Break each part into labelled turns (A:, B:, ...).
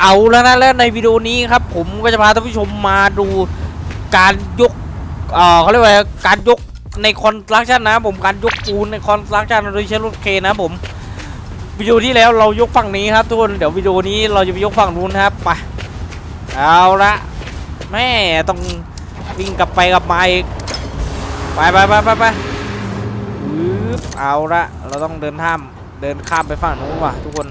A: เอาแล้วนะ แล้วในวิดีโอนี้ครับ ผมก็จะพาท่านผู้ชมมาดูการยกเอ่อเขาเรียกว่าการยกในคอนสตรักชั่นนะผมการยกปูนในคอนสตรักชั่นโดยใช้รถเคนะผมวิดีโอที่แล้วเรายกฝั่งนี้ครับทุกคนเดี๋ยววิดีโอนี้เราจะไปยกฝั่งนู้นครับไปเอาละแม่ต้องวิ่งกลับไปกลับมาอีกไปไปไปไปไปเอาละเราต้องเดินท่ามเดินข้ามไปฝั่งนู้นว่ะทุกคน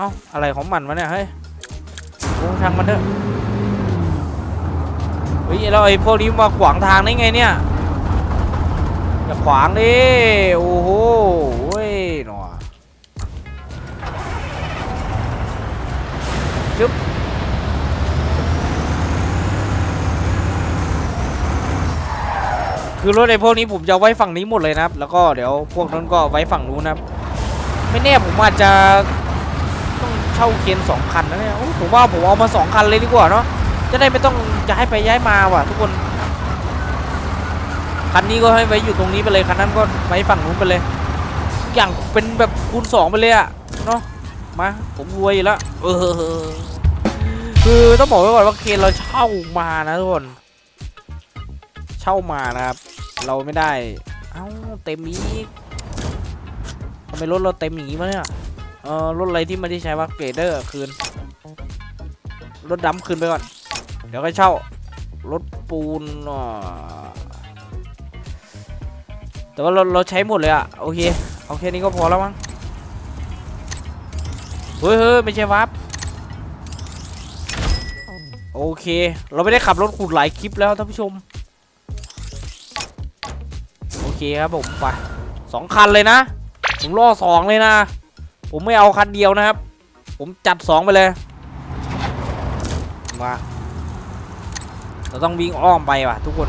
A: เอ้าอะไรของมันวะเนี่ยเฮ้ยโอ้ทางมันเถอะเฮ้ยแล้วไอ้พวกนี้มาขวางทางได้ไงเนี่ยอย่าขวางดิโอ้โหเว้ยหนอจึ๊บคือรถไอ้พวกนี้ผมจะไว้ฝั่งนี้หมดเลยนะครับ แล้วก็เดี๋ยวพวกนั้นก็ไว้ฝั่งนู้นนะครับ ไม่แน่ผมอาจจะ ช่าเคนสองคันนะเนี่ยโอ้ผมว่าผมเอามาสองคันเลยดีกว่าเนาะจะได้ไม่ต้องย้ายไปย้ายมาว่ะทุกคนคันนี้ก็ให้ไว้อยู่ตรงนี้ไปเลยคันนั้นก็ไว้ฝั่งนู้นไปเลย อย่างเป็นแบบคูณสองไปเลยอะเนาะมาผมรวยอยู่แล้วเออคือต้องบอกไว้ก่อนว่าเคนเราเช่ามานะทุกคนเช่ามานะครับ เราไม่ได้ เอ้าเต็มอีกทำไมรถเราเต็มอย่างงี้มาเนี่ย เออรถอะไรที่ไม่ได้ใช้ว่าเกรเดอร์คืน รถดำคืนไปก่อน เดี๋ยวก็เช่า รถปูนแต่ว่าเราเราใช้หมดเลยอะโอเคเอาแค่นี้ก็พอแล้วมั้งเฮ้ยเฮ้ยไม่ใช่วับโอเค เราไม่ได้ขับรถขุดหลายคลิปแล้วท่านผู้ชม โอเคครับผมไปสองคันเลยนะ ผมล่อสองเลยนะ ผมไม่เอาคันเดียวนะครับ ผมจัดสองไปเลย มา เราต้องวิ่งอ้อมไปว่ะ ทุกคน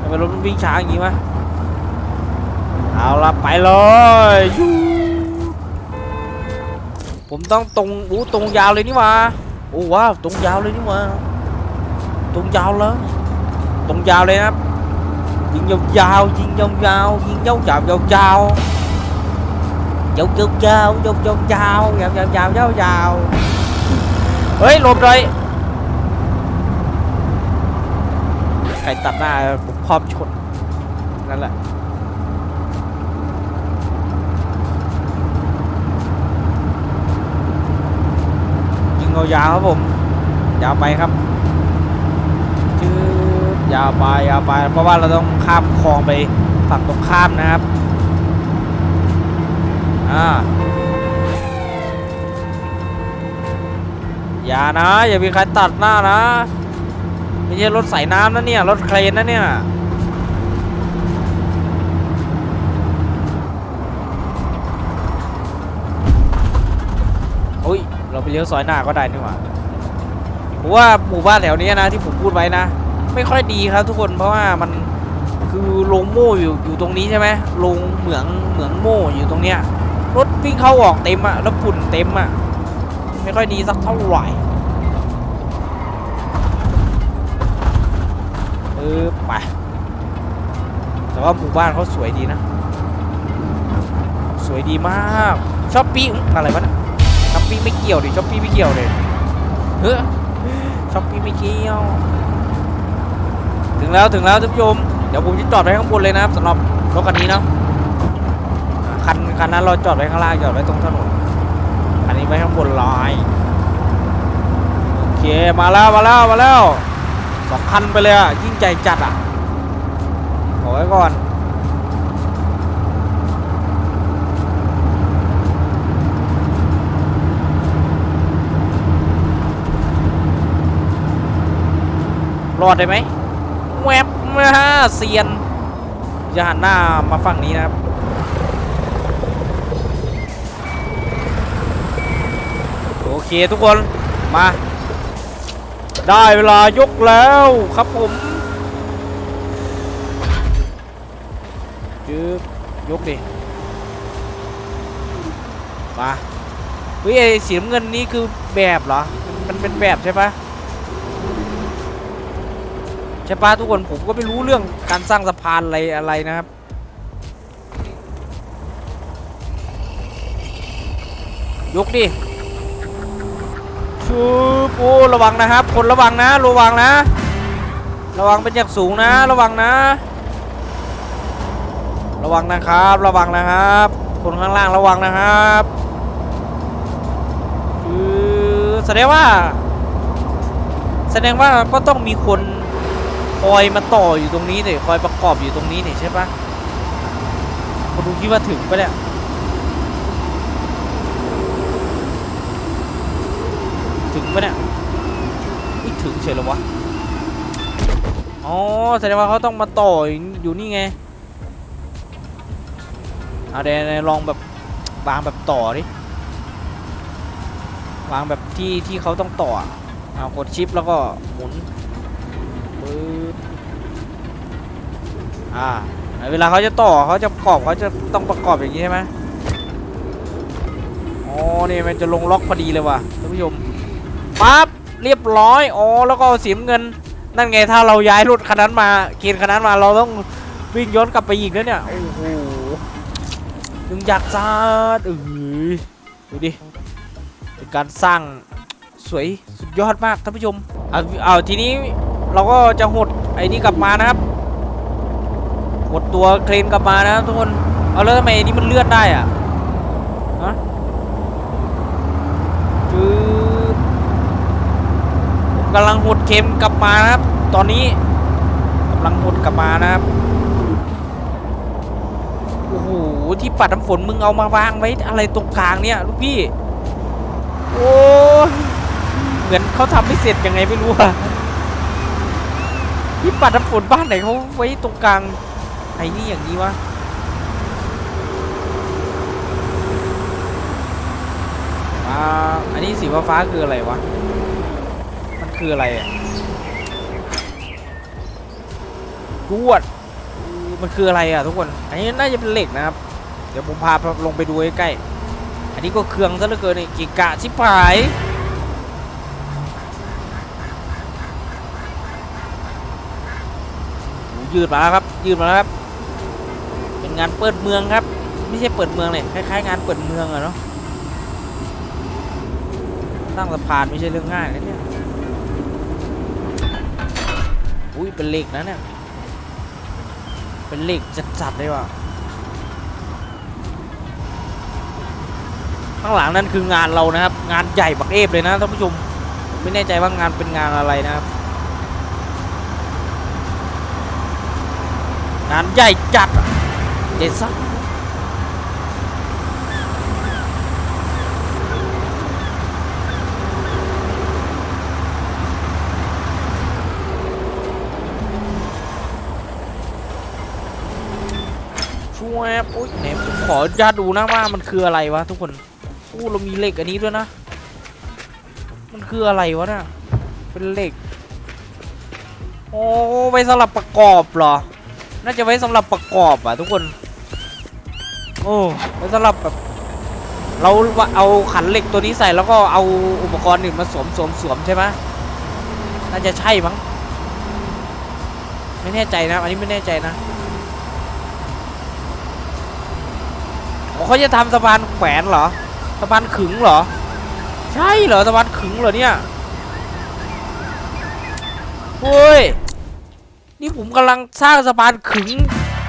A: ทำไมรถมันวิ่งช้าอย่างงี้วะเอาละไปเลยยูผมต้องตรงอู้ตรงยาวเลยนี่ว่า โอ้ว้าวตรงยาวเลยนี่หว่าตรงยาวเลยตรงยาวเลยนะครับยิงยาวยิงยาวยิงยาวยาวยาวยาวยาวยาวยาวยาวยาวยาวยาวยาวยาวยาวยาวเฮ้ยหลบเลยใครตัดหน้าผมพร้อมชนนั่นแหละ ยิงยาวครับผม ยาวไปครับจืดยาวไปยาวไป เพราะว่าเราต้องข้ามคลองไปฝั่งตรงข้ามนะครับ อ่า อย่านะ อย่ามีใครตัดหน้านะ ไม่ใช่รถใส่น้ำนะเนี่ย รถเครนนะเนี่ย เราไปเลี้ยวซอยหน้าก็ได้นี่หว่าผมว่าหมู่บ้านแถวนี้นะที่ผมพูดไว้นะ ไม่ค่อยดีครับทุกคนเพราะว่ามันคือโรงโม่อยู่อยู่ตรงนี้ใช่ไหมโรงเหมืองเหมืองโม่อยู่ตรงเนี้ยรถวิ่งเข้าออกเต็มอะแล้วฝุ่นเต็มอะไม่ค่อยดีสักเท่าไหร่เออไปแต่ว่าหมู่บ้านเขาสวยดีนะ สวยดีมากช้อปปี้อะไรวะเนี่ย ปปี้ไม่เกี่ยวดิช้อปปี้ไม่เกี่ยวเลยเฮ้ยช้อปปี้ไม่เกี่ยว ถึงแล้วถึงแล้วท่านผู้ชมเดี๋ยวผมจะจอดไว้ข้างบนเลยนะครับสำหรับรถคันนี้เนาะคันคันนั้นเราจอดไว้ข้างล่างจอดไว้ตรงถนนอันนี้ไว้ข้างบนลอยโอเคมาแล้วมาแล้วมาแล้วสองคันไปเลยอะยิ่งใจจัดอะขอไว้ก่อน รอดได้ไหมแวบมาเซียนจะหันหน้ามาฝั่งนี้นะครับโอเคทุกคนมา ได้เวลายกแล้วครับผมจึ๊บยกดิมาเฮ้ยสีน้ำเงินนี่คือแบบเหรอ มันเป็นแบบใช่ปะ ใช่ปะทุกคนผมก็ไม่รู้เรื่องการสร้างสะพานอะไรอะไรนะครับยกดิชูโอ้ระวังนะครับ คนระวังนะระวังนะ ระวังเป็นอย่างสูงนะ ระวังนะ ระวังนะครับ ระวังนะครับ คนข้างล่างระวังนะครับคือแสดงว่า แสดงว่าก็ต้องมีคน คอยมาต่ออยู่ตรงนี้เนี่ยคอยประกอบอยู่ตรงนี้เนี่ยใช่ปะคนดูคิดว่าถึงปะเนี่ยถึงปะเนี่ยไม่ถึงเฉยเหรอวะอ๋อแสดงว่าเขาต้องมาต่ออยู่นี่ไงเอาเดี๋ยวลองแบบวางแบบต่อดิวางแบบที่ที่เขาต้องต่อเอากดชิปแล้วก็หมุนปึ๊บ อ่าเวลาเขาจะต่อเขาจะประกอบเขาจะต้องประกอบอย่างนี้ใช่ไหมอ๋อนี่มันจะลงล็อกพอดีเลยว่ะท่านผู้ชมปั๊บเรียบร้อยอ๋อแล้วก็เสีน้ำเงิน นั่นไงถ้าเราย้ายรถคันนั้นมาเกณฑ์คันนั้นมาเราต้องวิ่งย้อนกลับไปอีกแล้วเนี่ยโอ้โหถึงอยากจ้าดเอ้ยดูดิเป็นการสร้างสวยสุดยอดมากท่านผู้ชมเอาเอาทีนี้เราก็จะหดไอ้นี่กลับมานะครับ หดตัวเครนกลับมานะทุกคน เอาแล้วทำไมนี้มันเลื่อนได้อะฮะจืดผมกำลังหดเข็มกลับมานะครับ ตอนนี้กำลังหดกลับมานะครับ โอ้โห ที่ปัดน้ำฝนมึงเอามาวางไว้อะไรตรงกลางเนี่ยลูกพี่ โอ้เหมือนเขาทำไม่เสร็จยังไงไม่รู้อะที่ปัดน้ำฝนบ้านไหนเขาไว้ตรงกลาง ไอ้นี่อย่างนี้วะอ่าอันนี้สีฟ้าคืออะไรวะ มันคืออะไรอะกวด มันคืออะไรอะทุกคน อันนี้น่าจะเป็นเหล็กนะครับ เดี๋ยวผมพาลงไปดูใกล้ๆ อันนี้ก็เครื่องซะเหลือเกินนี่กิกะชิบหายยืดมาแล้วครับ ยืดมาแล้วครับ งานเปิดเมืองครับ ไม่ใช่เปิดเมืองเลยคล้ายๆ งานเปิดเมืองอะเนาะสร้างสะพานไม่ใช่เรื่องง่ายนะเนี่ยอุ้ยเป็นเหล็กนะเนี่ยเป็นเหล็กจัดๆเลยว่ะข้างหลังนั่นคืองานเรานะครับ งานใหญ่บักเอฟเลยนะท่านผู้ชมไม่แน่ใจว่างานเป็นงานอะไรนะครับ งานใหญ่จัดอะ เด็ดซักช่วยโอ้ยเนี่ยผมขอญาตดูนะว่ามันคืออะไรวะทุกคนอู้เรามีเหล็กอันนี้ด้วยนะ มันคืออะไรวะเนี่ยเป็นเหล็ก โอ้ไว้สำหรับประกอบเหรอ น่าจะไว้สำหรับประกอบอะทุกคน โอ้ไว้สำหรับแบบเราเอาขันเหล็กตัวนี้ใส่แล้วก็เอาอุปกรณ์อื่นมาสวมสวมสวมใช่ไหมน่าจะใช่มั้งไม่แน่ใจนะ อันนี้ไม่แน่ใจนะเขาจะทำสะพานแขวนเหรอสะพานขึงเหรอ ใช่เหรอสะพานขึงเหรอเนี่ยเฮ้ยนี่ผมกำลังสร้างสะพานขึง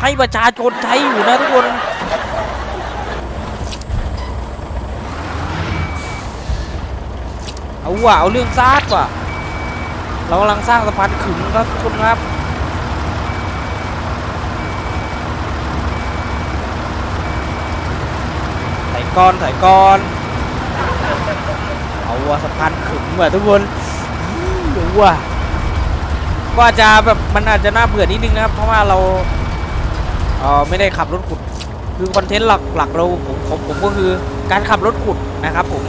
A: ให้ประชาชนใช้อยู่นะทุกคน เอาว่ะเอาเรื่องซาดว่ะ เรากำลังสร้างสะพานขึงครับทุกคนครับใส่ก้อนใส่ก้อน เอาว่ะสะพานขึงว่ะทุกคนดูว่ะก็อาจจะแบบมันอาจจะน่าเบื่อนิดนึงนะครับ เพราะว่าเราเออไม่ได้ขับรถขุด คือคอนเทนต์หลักหลักเราผมผมผมก็คือการขับรถขุดนะครับผม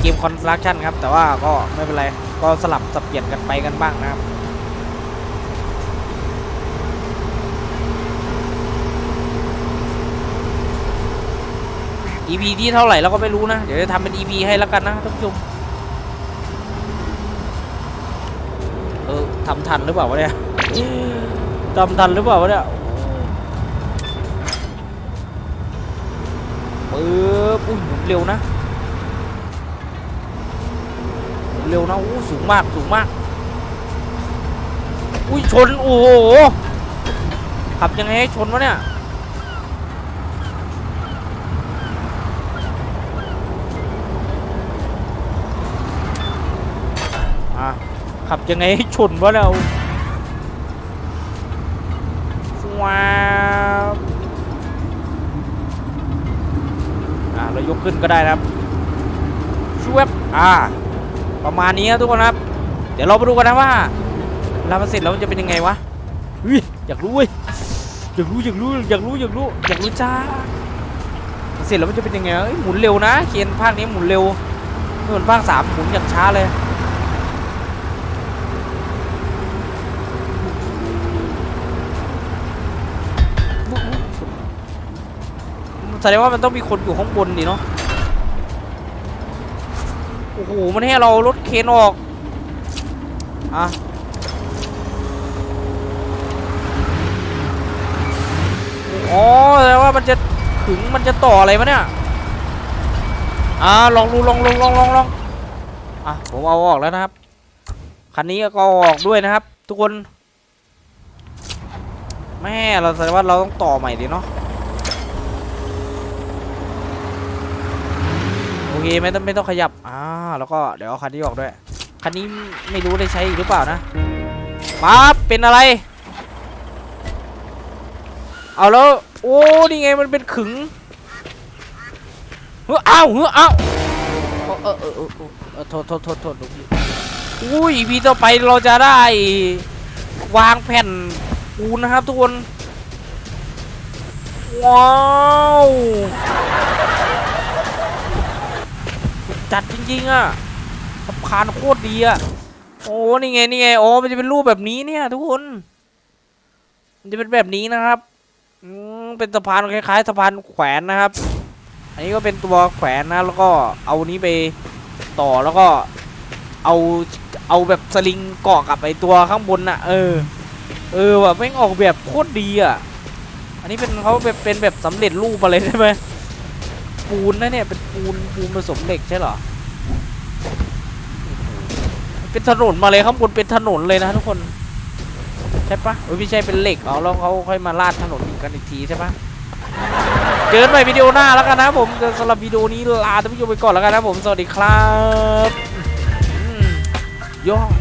A: เกมคอนสตรักชั่นครับ แต่ว่าก็ไม่เป็นไร ก็สลับสับเปลี่ยนกันไปกันบ้างนะครับ EP ที่เท่าไหร่เราก็ไม่รู้นะ เดี๋ยวจะทำเป็น EP ให้แล้วกันนะท่านผู้ชมเออทำทันหรือเปล่าวะเนี่ยทำทันหรือเปล่าวะเนี่ยปึ๊บอุ้ยหมุนเร็วนะ เร็วนะอู้สูงมากสูงมาก อุ้ยชนโอ้โหขับยังไงให้ชนวะเนี่ยอะขับยังไงให้ชนวะเราว้าวอะเรายกขึ้นก็ได้นะครับช่วยอ่า ประมาณนี้ครับทุกคนครับ เดี๋ยวเราไปดูกันนะว่าเวลามันเสร็จแล้วมันจะเป็นยังไงวะเฮ้ยอยากรู้เว้ยอยากรู้อยากรู้อยากรู้อยากรู้อยากรู้จ้าเสร็จแล้วมันจะเป็นยังไงหมุนเร็วนะเคนภาคนี้หมุนเร็วเหมือนภาคสามหมุนอย่างช้าเลยแสดงว่ามันต้องมีคนอยู่ข้างบนดิเนาะ อ้โห มันให้เรารถเคนออก อะอ๋อแสดงว่ามันจะขึงมันจะต่ออะไรวะเนี่ย อ่า ลองดูลองลองลองลองลองอะ ผมเอาออกแล้วนะครับ คันนี้ก็อออกด้วยนะครับ ทุกคน แม่เราแสดงว่าเราต้องต่อใหม่ดิเนาะ โอ เคไม่ต้องไม่ต้องขยับอ่าแล้วก็เดี๋ยวเอาคันนี้ออกด้วยคันนี้ไม่รู้ได้ใช้อีกหรือเปล่านะปั๊บเป็นอะไร เอาแล้วโอ้นี่ไงมันเป็นขึงเฮ้อ้าวเฮ้ยอ้าวเออเออเออเออเออโทษโทษโทษโทษลูกพี่อุ้ยพีต่อไปเราจะได้ วางแผ่นปูนนะครับทุกคน ว้าว ริงๆอะสะพานโคตรดีอะโอ้นี่ไงนี่ไงโอ้มันจะเป็นรูปแบบนี้เนี่ยทุกคน มันจะเป็นแบบนี้นะครับอืมเป็นสะพานคล้ายๆสะพานแขวนนะครับ อันนี้ก็เป็นตัวแขวนนะแล้วก็เอานี้ไปต่อแล้วก็เอาเอาแบบสลิงเกาะกับไอตัวข้างบนน่ะ เออ เออว่ะแม่งออกแบบโคตรดีอะ อันนี้เป็นเขาเป็นเป็นแบบสำเร็จรูปอะไรใช่ไหมปูนนะเนี่ยเป็นปูนปูนผสมเหล็กใช่เหรอ เป็นถนนมาเลยข้างบนเป็นถนนเลยนะทุกคน ใช่ปะเอ้ยไม่ใช่เป็นเหล็กเอาแล้วเขาค่อยมาลาดถนนกันอีกทีใช่ปะเจอกันใหม่วิดีโอหน้าแล้วกันนะผมสำหรับวิดีโอนี้ลาท่านผู้ชมไปก่อนแล้วกันนะผมสวัสดีครับอืมยอด